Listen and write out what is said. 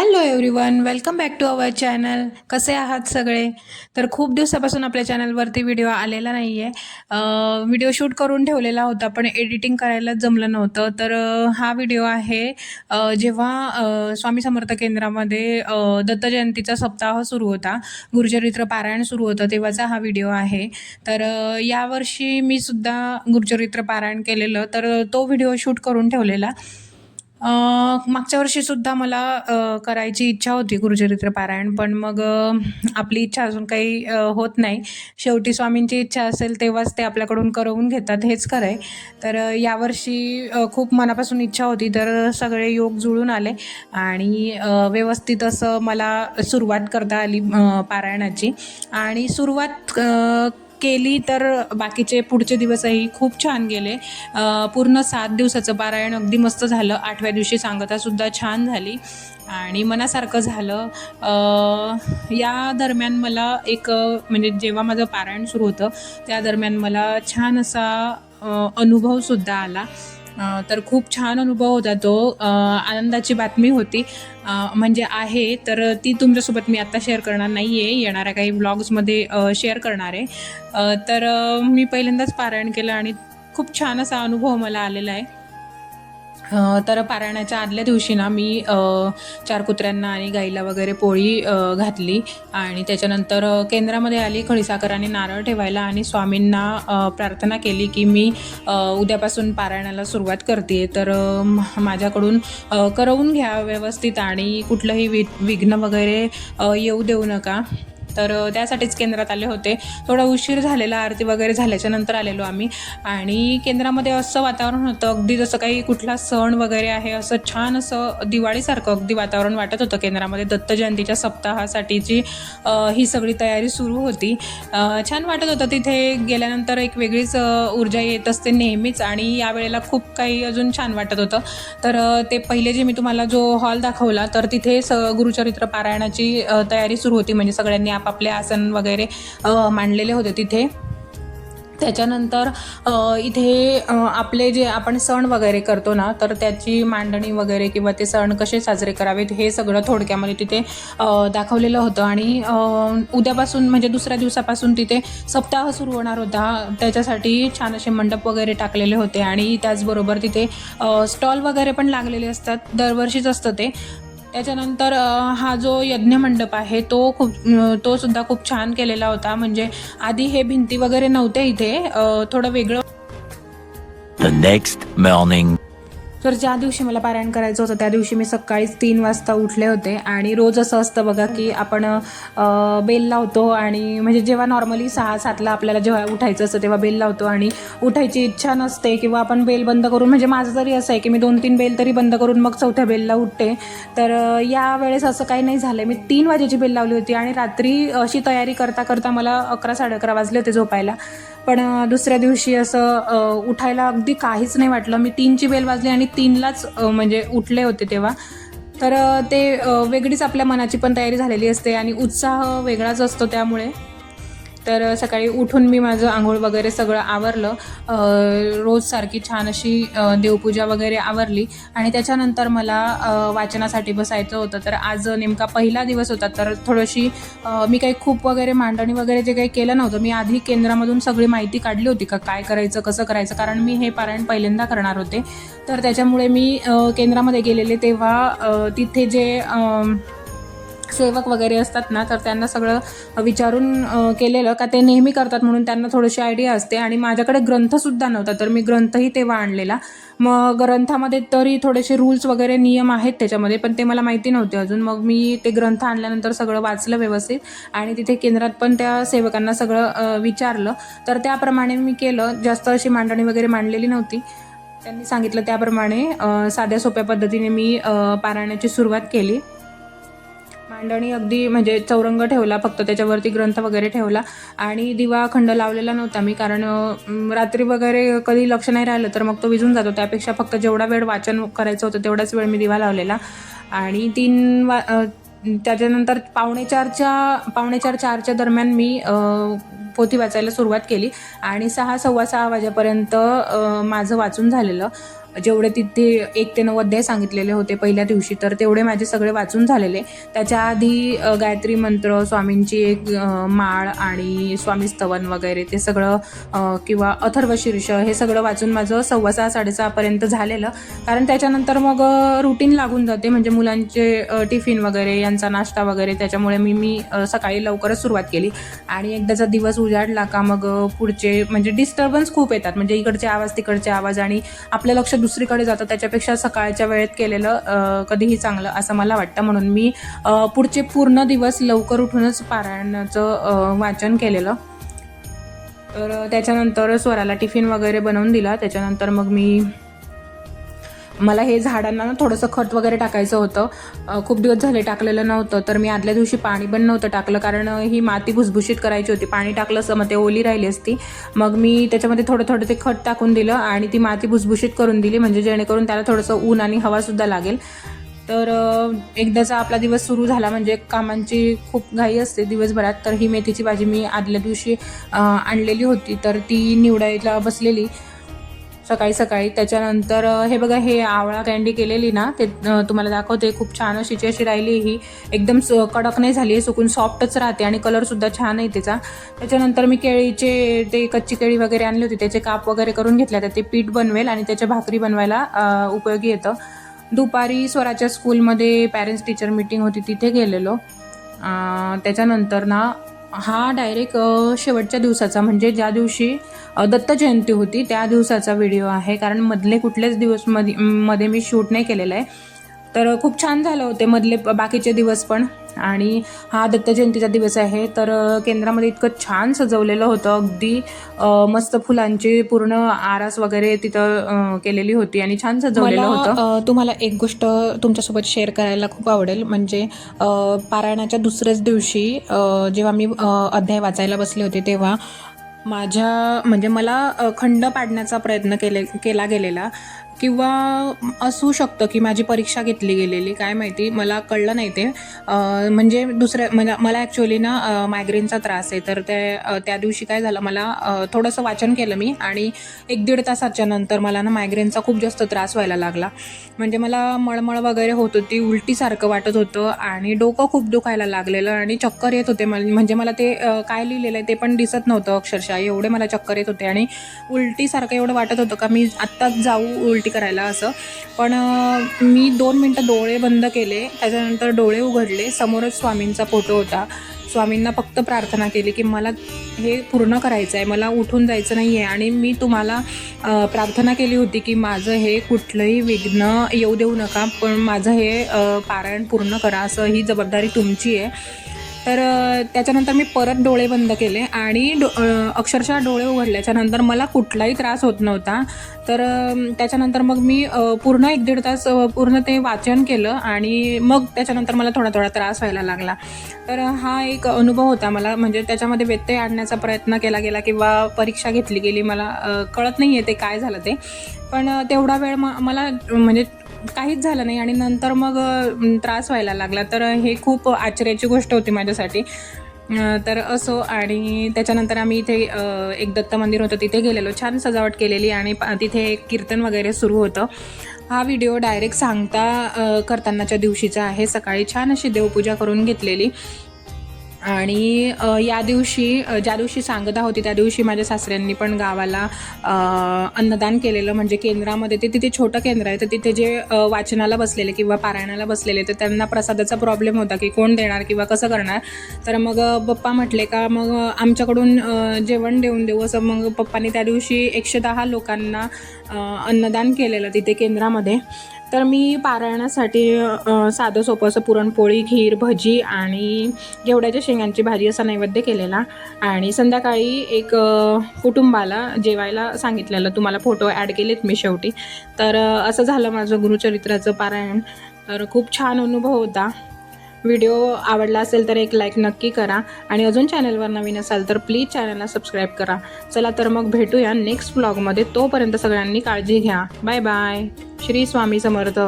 Hello everyone welcome back to our channel कसे आहात सगळे? तर खूप दिवसापासून आपल्या चॅनलवरती व्हिडिओ आलेला नाही आहे व्हिडिओ शूट करून ठेवलेला होता पण एडिटिंग करायला जमलं नव्हतं. तर हा व्हिडिओ आहे जेव्हा स्वामी समर्थ केंद्रामध्ये दत्त जयंतीचा सप्ताह सुरू होता गुरुचरित्र पारायण सुरू होतं तेव्हाचा हा व्हिडिओ आहे. तर यावर्षी मी सुद्धा गुरुचरित्र पारायण केलेलं तर तो व्हिडिओ शूट करून ठेवलेला. मागच्या वर्षीसुद्धा मला करायची इच्छा होती गुरुचरित्र पारायण पण मग आपली इच्छा अजून काही होत नाही. शेवटी स्वामींची इच्छा असेल तेव्हाच ते आपल्याकडून करवून घेतात हेच खरं आहे. तर यावर्षी खूप मनापासून इच्छा होती तर सगळे योग जुळून आले. आणि व्यवस्थित असं मला सुरुवात करता आली पारायणाची. आणि सुरुवात केली तर बाकीचे पुढचे दिवसही खूप छान गेले. पूर्ण सात दिवसाचं पारायण अगदी मस्त झालं. आठव्या दिवशी सांगतासुद्धा छान झाली. आणि मनासारखं झालं. या दरम्यान मला एक म्हणजे जेव्हा माझं पारायण सुरू होतं त्या दरम्यान मला छान असा अनुभवसुद्धा आला. तर खूप छान अनुभव होता तो. आनंदाची बातमी होती. म्हणजे आहे तर ती तुमच्यासोबत मी आत्ता शेअर करणार नाही आहे येणाऱ्या काही ब्लॉग्समध्ये शेअर करणार आहे. तर मी पहिल्यांदाच पारायण केलं आणि खूप छान असा अनुभव मला आलेला आहे. तर पारायणाच्या आदल्या दिवशी ना मी चार कुत्र्यांना आणि गाईला वगैरे पोळी घातली. आणि त्याच्यानंतर केंद्रामध्ये आली खडीसाखर आणि नारळ ठेवायला आणि स्वामींना प्रार्थना केली की मी उद्यापासून पारायणाला सुरुवात करते तर माझ्याकडून करवून घ्या व्यवस्थित आणि कुठलंही वि विघ्न वगैरे येऊ देऊ नका. तर त्यासाठीच केंद्रात आले होते. थोडा उशीर झालेला आरती वगैरे झाल्याच्यानंतर आलेलो आम्ही. आणि केंद्रामध्ये असं वातावरण होतं अगदी जसं काही कुठला सण वगैरे आहे असं छान असं दिवाळीसारखं अगदी वातावरण वाटत होतं केंद्रामध्ये. दत्त जयंतीच्या सप्ताहासाठीची ही सगळी तयारी सुरू होती. छान वाटत होतं तिथे गेल्यानंतर एक वेगळीच ऊर्जा येत असते नेहमीच आणि यावेळेला खूप काही अजून छान वाटत होतं. तर ते पहिले जे मी तुम्हाला जो हॉल दाखवला तर तिथे स गुरुचरित्र पारायणाची तयारी सुरू होती. म्हणजे सगळ्यांनी आपापले आसन वगैरे मांडलेले होते तिथे. त्याच्यानंतर इथे आपले जे आपण सण वगैरे करतो ना तर त्याची मांडणी वगैरे किंवा ते सण कसे साजरे करावेत हे सगळं थोडक्यामध्ये तिथे दाखवलेलं होतं. आणि उद्यापासून म्हणजे दुसऱ्या दिवसापासून तिथे सप्ताह सुरू होणार होता. त्याच्यासाठी छान असे मंडप वगैरे टाकलेले होते. आणि त्याचबरोबर तिथे स्टॉल वगैरे पण लागलेले असतात. दरवर्षीच असतं ते. त्याच्यानंतर हा जो यज्ञ मंडप आहे तो खूप तो सुद्धा खूप छान केलेला होता म्हणजे आधी हे भिंती वगैरे नव्हते इथे थोडं वेगळं The next morning. तर ज्या दिवशी मला पारायण करायचं होतं त्या दिवशी मी सकाळीच तीन वाजता उठले होते. आणि रोज असं असतं बघा की आपण बेल लावतो आणि म्हणजे जेव्हा नॉर्मली सहा सातला आपल्याला जेव्हा उठायचं असतं तेव्हा बेल लावतो. आणि उठायची इच्छा नसते किंवा आपण बेल बंद करून म्हणजे माझं तरी असं आहे की मी दोन तीन बेल तरी बंद करून मग चौथ्या बेलला उठते. तर यावेळेस या वेळेस असं काही नाही झालं मी तीन वाजेची बेल लावली होती आणि रात्री अशी तयारी करता करता मला अकरा साडे अकरा वाजले होते झोपायला. पण दुसऱ्या दिवशी असं उठायला अगदी काहीच नाही वाटलं. मी तीनची बेल वाजली आणि तीनलाच म्हणजे उठले होते तेव्हा. तर ते वेगळीच आपल्या मनाची पण तयारी झालेली असते आणि उत्साह वेगळाच असतो त्यामुळे. तर सकाळी उठून मी माझं आंघोळ वगैरे सगळं आवरलं. रोजसारखी रोज सारखी छान अशी देवपूजा वगैरे आवरली. आणि त्याच्यानंतर मला वाचनासाठी बसायचं होतं. तर आज नेमका पहिला दिवस होता. तर थोडीशी मी काही खूप वगैरे मांडणी वगैरे जे काही केलं नव्हतं. मी आधी केंद्रामधून सगळी माहिती काढली होती का काय करायचं कसं करायचं. कारण मी हे पारायण पहिल्यांदा करणार होते. तर त्याच्यामुळे मी केंद्रामध्ये गेलेले तेव्हा तिथे जे सेवक वगैरे असतात ना तर त्यांना सगळं विचारून केलेलं का ते नेहमी करतात म्हणून त्यांना थोडीशी आयडिया असते. आणि माझ्याकडे ग्रंथसुद्धा नव्हता तर मी ग्रंथही तेव्हा आणलेला. मग ग्रंथामध्ये तरी थोडेसे रूल्स वगैरे नियम आहेत त्याच्यामध्ये पण ते मला माहिती नव्हते अजून. मग मी ते ग्रंथ आणल्यानंतर सगळं वाचलं व्यवस्थित आणि तिथे केंद्रात पण त्या सेवकांना सगळं विचारलं. तर त्याप्रमाणे मी केलं. जास्त अशी मांडणी वगैरे मांडलेली नव्हती. त्यांनी सांगितलं त्याप्रमाणे साध्या सोप्या पद्धतीने मी पारायणाची सुरुवात केली. मांडणी अगदी म्हणजे चौरंग ठेवला फक्त त्याच्यावरती ग्रंथ वगैरे ठेवला आणि दिवा खंड लावलेला नव्हता मी कारण रात्री वगैरे कधी लक्ष नाही राहिलं तर मग तो विजून जातो. त्यापेक्षा फक्त जेवढा वेळ वाचन करायचं होतं तेवढाच वेळ मी दिवा लावलेला. आणि तीन वा त्याच्यानंतर पावणेचारच्या पावणेचार चारच्या दरम्यान मी पोथी वाचायला सुरुवात केली आणि सहा सव्वा सहा वाजेपर्यंत माझं वाचून झालेलं. जेवढे तिथे एक ते नऊ अध्याय सांगितलेले होते पहिल्या दिवशी तर तेवढे माझे सगळे वाचून झालेले. त्याच्या आधी गायत्री मंत्र स्वामींची एक माळ आणि स्वामी स्तवन वगैरे ते सगळं किंवा अथर्व शीर्ष हे सगळं वाचून माझं सव्वा सहा साडेसहापर्यंत झालेलं. कारण त्याच्यानंतर मग रुटीन लागून जाते. म्हणजे मुलांचे टिफिन वगैरे यांचा नाश्ता वगैरे त्याच्यामुळे मी मी सकाळी लवकरच सुरुवात केली. आणि एकदाचा दिवस उजाडला का मग पुढचे म्हणजे डिस्टर्बन्स खूप येतात. म्हणजे इकडचे आवाज तिकडचे आवाज आणि आपलं लक्ष दुसरीकडे जातं. त्याच्यापेक्षा सकाळच्या वेळेत केलेलं कधीही चांगलं असं मला वाटतं. म्हणून मी पुढचे पूर्ण दिवस लवकर उठूनच पारायणाचं वाचन केलेलं. तर त्याच्यानंतर स्वराला टिफिन वगैरे बनवून दिला. त्याच्यानंतर मग मी मला हे झाडांना ना थोडंसं खत वगैरे टाकायचं होतं. खूप दिवस झाले टाकलेलं नव्हतं तर मी आदल्या दिवशी पाणी पण नव्हतं टाकलं कारण ही माती भुसभुशीत करायची होती. पाणी टाकलं असं मग ते ओली राहिली असती. मग मी त्याच्यामध्ये थोडं थोडं ते खत टाकून दिलं आणि ती माती भुसभुशीत करून दिली म्हणजे जेणेकरून त्याला थोडंसं ऊन आणि हवासुद्धा लागेल. तर एकदाचा आपला दिवस सुरू झाला म्हणजे कामांची खूप घाई असते दिवसभरात तर ही मेथीची भाजी मी आदल्या दिवशी आणलेली होती. तर ती निवडायला बसलेली. सकाळी सकाळी. त्याच्यानंतर हे बघा हे आवळा कँडी केलेली ना ते तुम्हाला दाखवते. खूप छान अशीची अशी राहिली ही. एकदम कडक नाही झाली आहे सुकून सॉफ्टच राहते आणि कलरसुद्धा छान आहे त्याचा त्याच्यानंतर मी केळीचे ते कच्ची केळी वगैरे आणली होती. त्याचे काप वगैरे करून घेतल्या तर ते पीठ बनवेल आणि त्याच्या भाकरी बनवायला उपयोगी येतं. दुपारी स्वराच्या स्कूलमध्ये पॅरेंट्स टीचर मीटिंग होती तिथे गेलेलो. त्याच्यानंतर ना हा डायरेक्ट शेवटच्या दिवसाचा. म्हणजे ज्या दिवशी दत्त जयंती होती त्या दिवसाचा व्हिडिओ आहे. कारण मधले कुठलेच दिवसमध्ये मध्ये मी शूट नाही केलेलं आहे. तर खूप छान झालं होते मधले प- बाकीचे दिवस पण. आणि हा दत्त जयंतीचा दिवस आहे. तर केंद्रामध्ये इतकं छान सजवलेलं होतं. अगदी मस्त फुलांची पूर्ण आरास वगैरे तिथं केलेली होती आणि छान सजवलेलं होतं. तुम्हाला एक गोष्ट तुमच्यासोबत शेअर करायला खूप आवडेल. म्हणजे पारायणाच्या दुसऱ्याच दिवशी जेव्हा मी अध्याय वाचायला बसले होते तेव्हा माझ्या म्हणजे मला खंड पाडण्याचा प्रयत्न केले केला गेलेला. किंवा असू शकतं की माझी परीक्षा घेतली गेलेली काय माहिती मला कळलं नाही ते. म्हणजे दुसऱ्या म्हणजे मला ॲक्च्युली ना मायग्रेनचा त्रास आहे. तर ते त्या दिवशी काय झालं मला थोडंसं वाचन केलं मी आणि एक दीड तासाच्या नंतर मला ना मायग्रेनचा खूप जास्त त्रास व्हायला लागला. म्हणजे मला मळमळ वगैरे होत होती उलटीसारखं वाटत होतं आणि डोकं खूप दुखायला लागलेलं आणि चक्कर येत होते. म्हणजे मला ते काय लिहिलेलं आहे ते पण दिसत नव्हतं अक्षरशः. एवढे मला चक्कर येत होते आणि उलटीसारखं एवढं वाटत होतं का मी आत्ताच जाऊ उलटी करायला असं. पण मी दोन मिनटं डोळे बंद केले. त्याच्यानंतर डोळे उघडले. समोरच स्वामींचा फोटो होता. स्वामींना फक्त प्रार्थना केली की मला हे पूर्ण करायचं आहे मला उठून जायचं नाही आहे आणि मी तुम्हाला प्रार्थना केली होती की माझं हे कुठलंही विघ्न येऊ देऊ नका. पण माझं हे पारायण पूर्ण करा. असं ही जबाबदारी तुमची आहे. तर त्याच्यानंतर मी परत डोळे बंद केले आणि डो अक्षरशः डोळे उघडल्याच्या नंतर मला कुठलाही त्रास होत नव्हता. तर त्याच्यानंतर मग मी पूर्ण एक दीड तास पूर्ण ते वाचन केलं आणि मग त्याच्यानंतर मला थोडा थोडा त्रास व्हायला लागला. तर हा एक अनुभव होता मला. म्हणजे त्याच्यामध्ये व्यत्यय आणण्याचा प्रयत्न केला गेला किंवा परीक्षा घेतली गेली मला कळत नाही आहे ते काय झालं ते. पण तेवढा वेळ म मला म्हणजे काहीच झालं नाही आणि नंतर मग त्रास व्हायला लागला. तर हे खूप आश्चर्याची गोष्ट होती माझ्यासाठी. तर असो आणि त्याच्यानंतर आम्ही इथे एक दत्त मंदिर होतं तिथे गेलेलो. छान सजावट केलेली आणि तिथे एक कीर्तन वगैरे सुरू होतं. हा व्हिडिओ डायरेक्ट सांगता करतानाच्या दिवशीचा आहे. सकाळी छान अशी देवपूजा करून घेतलेली. आणि या दिवशी ज्या दिवशी सांगता होती त्या दिवशी माझ्या सासऱ्यांनी पण गावाला अन्नदान केलेलं. म्हणजे केंद्रामध्ये ते तिथे छोटं केंद्र आहे. तर तिथे जे वाचनाला बसलेले किंवा पारायणाला बसलेले तर त्यांना प्रसादाचा प्रॉब्लेम होता की कोण देणार किंवा कसं करणार. तर मग पप्पा म्हटले का मग आमच्याकडून जेवण देऊन देऊ असं मग पप्पांनी त्या दिवशी एकशे दहा लोकांना अन्नदान केलेलं तिथे केंद्रामध्ये. तर मी पारायणासाठी साधं सोपं असं पुरणपोळी खीर भजी आणि घेवड्याच्या शेंगांची भाजी असा नैवेद्य केलेला. आणि संध्याकाळी एक कुटुंबाला जेवायला सांगितलेलं. तुम्हाला फोटो ॲड केलेत मी शेवटी. तर असं झालं माझं गुरुचरित्राचं पारायण. तर खूप छान अनुभव होता. व्हिडिओ आवडला असेल तर एक लाईक नक्की करा. आणि अजून चॅनलवर नवीन असाल तर प्लीज चॅनलला सबस्क्राईब करा. चला तर मग भेटूया नेक्स्ट ब्लॉगमध्ये तोपर्यंत सगळ्यांनी काळजी घ्या. Bye bye Shri Swami Samarth.